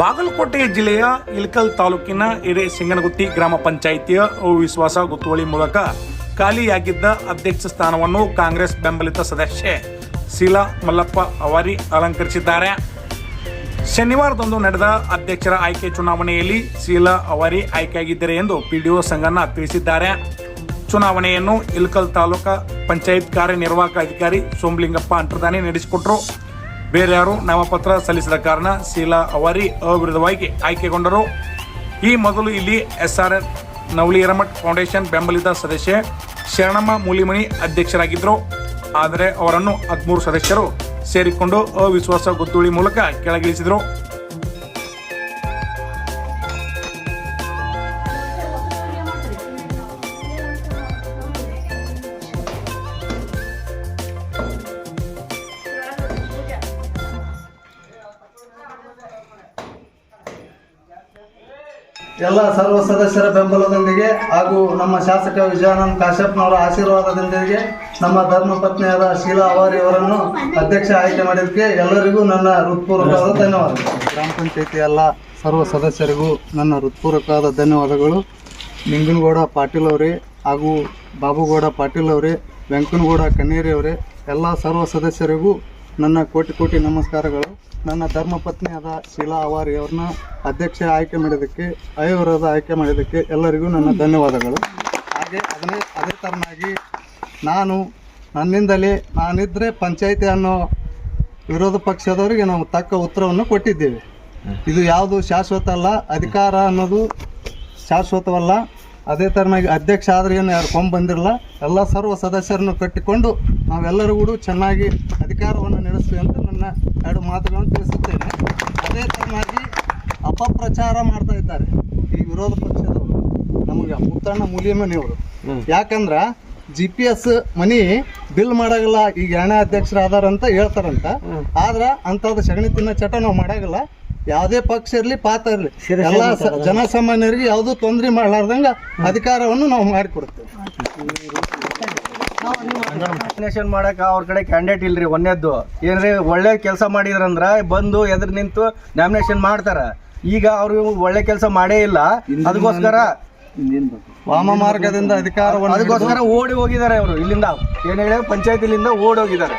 ಬಾಗಲಕೋಟೆ ಜಿಲ್ಲೆಯ ಇಲ್ಕಲ್ ತಾಲೂಕಿನ ಹಿರೇ ಸಿಂಗನಗುತ್ತಿ ಗ್ರಾಮ ಪಂಚಾಯಿತಿಯ ಅವಿಶ್ವಾಸ ಗೊತ್ತುವಳಿ ಮೂಲಕ ಖಾಲಿಯಾಗಿದ್ದ ಅಧ್ಯಕ್ಷ ಸ್ಥಾನವನ್ನು ಕಾಂಗ್ರೆಸ್ ಬೆಂಬಲಿತ ಸದಸ್ಯೆ ಶೀಲಾ ಮಲ್ಲಪ್ಪ ಅವರಿ ಅಲಂಕರಿಸಿದ್ದಾರೆ. ಶನಿವಾರದಂದು ನಡೆದ ಅಧ್ಯಕ್ಷರ ಆಯ್ಕೆ ಚುನಾವಣೆಯಲ್ಲಿ ಶೀಲಾ ಅವರಿ ಆಯ್ಕೆಯಾಗಿದ್ದಾರೆ ಎಂದು ಪಿಡಿಒ ಸಂಗಣ್ಣ ತಿಳಿಸಿದ್ದಾರೆ. ಚುನಾವಣೆಯನ್ನು ಇಲ್ಕಲ್ ತಾಲೂಕಾ ಪಂಚಾಯತ್ ಕಾರ್ಯನಿರ್ವಾಹಕ ಅಧಿಕಾರಿ ಸೋಮಲಿಂಗಪ್ಪ ಅಂತರ್ಧಾನಿ ನಡೆಸಿಕೊಟ್ರು. ಬೇರ್ಯಾರು ನಾಮಪತ್ರ ಸಲ್ಲಿಸದ ಕಾರಣ ಶೀಲಾ ಅವರಿ ಅವಿರೋಧವಾಗಿ ಆಯ್ಕೆಗೊಂಡರು. ಈ ಮೊದಲು ಇಲ್ಲಿ S R N Navali foundation ಬೆಂಬಲಿತ ಸದಸ್ಯೆ ಶರಣಮ್ಮ ಮೂಲಿಮಣಿ ಅಧ್ಯಕ್ಷರಾಗಿದ್ದರು. ಆದರೆ ಅವರನ್ನು ಹದಿಮೂರು ಸದಸ್ಯರು ಸೇರಿಕೊಂಡು ಅವಿಶ್ವಾಸ ಗೊತ್ತುವಳಿ ಮೂಲಕ ಕೆಳಗಿಳಿಸಿದರು. ಎಲ್ಲ ಸರ್ವ ಸದಸ್ಯರ ಬೆಂಬಲದೊಂದಿಗೆ ಹಾಗೂ ನಮ್ಮ ಶಾಸಕ ವಿಜಯಾನಂದ್ ಕಾಶ್ಯಪ್ನವರ ಆಶೀರ್ವಾದದೊಂದಿಗೆ ನಮ್ಮ ಧರ್ಮಪತ್ನಿಯಾದ ಶೀಲಾ ಅವಾರಿ ಅವರನ್ನು ಅಧ್ಯಕ್ಷ ಆಯ್ಕೆ ಮಾಡಿದ್ದಕ್ಕೆ ಎಲ್ಲರಿಗೂ ನನ್ನ ಹೃತ್ಪೂರ್ವಕವಾದ ಧನ್ಯವಾದಗಳು. ಗ್ರಾಮ ಪಂಚಾಯತಿ ಎಲ್ಲ ಸರ್ವ ಸದಸ್ಯರಿಗೂ ನನ್ನ ಹೃತ್ಪೂರ್ವಕವಾದ ಧನ್ಯವಾದಗಳು. ನಿಂಗನಗೌಡ ಪಾಟೀಲ್ ಅವರೇ ಹಾಗೂ ಬಾಬುಗೌಡ ಪಾಟೀಲ್ ಅವರೇ ವೆಂಕನಗೌಡ ಕನ್ನೇರಿ ಅವರೇ ಎಲ್ಲ ಸರ್ವ ಸದಸ್ಯರಿಗೂ ನನ್ನ ಕೋಟಿ ಕೋಟಿ ನಮಸ್ಕಾರಗಳು. ನನ್ನ ಧರ್ಮಪತ್ನಿಯಾದ ಶೀಲಾ ಅವಾರಿ ಅವ್ರನ್ನ ಅಧ್ಯಕ್ಷ ಆಯ್ಕೆ ಮಾಡಿದ್ದಕ್ಕೆ ಅಯೋರದ ಆಯ್ಕೆ ಮಾಡಿದ್ದಕ್ಕೆ ಎಲ್ಲರಿಗೂ ನನ್ನ ಧನ್ಯವಾದಗಳು. ಹಾಗೆ ಅದನ್ನೇ ಅದೇ ತರನಾಗಿ ನಾನು ನನ್ನಿಂದಲೇ ನಾನಿದ್ದರೆ ಪಂಚಾಯಿತಿ ಅನ್ನೋ ವಿರೋಧ ಪಕ್ಷದವರಿಗೆ ನಾವು ತಕ್ಕ ಉತ್ತರವನ್ನು ಕೊಟ್ಟಿದ್ದೇವೆ. ಇದು ಯಾವುದು ಶಾಶ್ವತ ಅಲ್ಲ, ಅಧಿಕಾರ ಅನ್ನೋದು ಶಾಶ್ವತವಲ್ಲ, ಅದೇ ಥರನಾಗಿ ಅಧ್ಯಕ್ಷ ಆದರೆ ಏನು ಯಾರು ಕೊಂಬ್ ಬಂದಿರಲ್ಲ, ಎಲ್ಲ ಸರ್ವ ಸದಸ್ಯರನ್ನು ಕಟ್ಟಿಕೊಂಡು ನಾವೆಲ್ಲರೂ ಕೂಡ ಚೆನ್ನಾಗಿ ಅಧಿಕಾರವನ್ನು ನಡೆಸ್ತೀವಿ ಅಂತ ಎರಡು ಮಾತುಗಳನ್ನು ತಿಳಿಸುತ್ತೇನೆ. ಅದೇ ತರನಾಗಿ ಅಪಪ್ರಚಾರ ಮಾಡ್ತಾ ಇದ್ದಾರೆ ಈ ವಿರೋಧ ಪಕ್ಷದವರು ನಮಗೆ ಮುತ್ತಣ್ಣ ಮನೆಯವರು ಯಾಕಂದ್ರೆ G P S money bill ಮಾಡಾಗಲ್ಲ ಈಗ ಎರಡನೇ ಅಧ್ಯಕ್ಷರು ಅದಾರಂತ ಹೇಳ್ತಾರಂತ. ಆದ್ರ ಅಂಥದ್ದು ಸಗಣಿ ತಿನ್ನೋ ಚಟ ನಾವು ಮಾಡಾಗಲ್ಲ. ಯಾವುದೇ ಪಕ್ಷ ಇರಲಿ ಪಾತ್ರ ಇರಲಿ. ಎಲ್ಲ ಜನಸಾಮಾನ್ಯರಿಗೆ ಯಾವುದೂ ತೊಂದರೆ ಮಾಡಲಾರ್ದಂಗ ಅಧಿಕಾರವನ್ನು ನಾವು ಮಾಡಿಕೊಡ್ತೇವೆ. ನಾಮಿನೇಷನ್ ಮಾಡಕ್ ಅವ್ರ ಕಡೆ ಕ್ಯಾಂಡಿಡೇಟ್ ಇಲ್ರಿ ಒಂದೇದ್ದು. ಏನ್ರಿ ಒಳ್ಳೆ ಕೆಲಸ ಮಾಡಿದ್ರಂದ್ರ ಬಂದು ಎದುರು ನಿಂತು ನಾಮಿನೇಷನ್ ಮಾಡ್ತಾರ. ಈಗ ಅವ್ರು ಒಳ್ಳೆ ಕೆಲಸ ಮಾಡೇ ಇಲ್ಲ. ಅದಕ್ಕೋಸ್ಕರ ವಾಮ ಮಾರ್ಗದಿಂದ ಅಧಿಕಾರ ಅದಕ್ಕೋಸ್ಕರ ಓಡಿ ಹೋಗಿದ್ದಾರೆ ಅವರು ಇಲ್ಲಿಂದ. ಏನ್ ಹೇಳಿ ಪಂಚಾಯತ್ ಇಲ್ಲಿಂದ ಓಡಿ ಹೋಗಿದ್ದಾರೆ.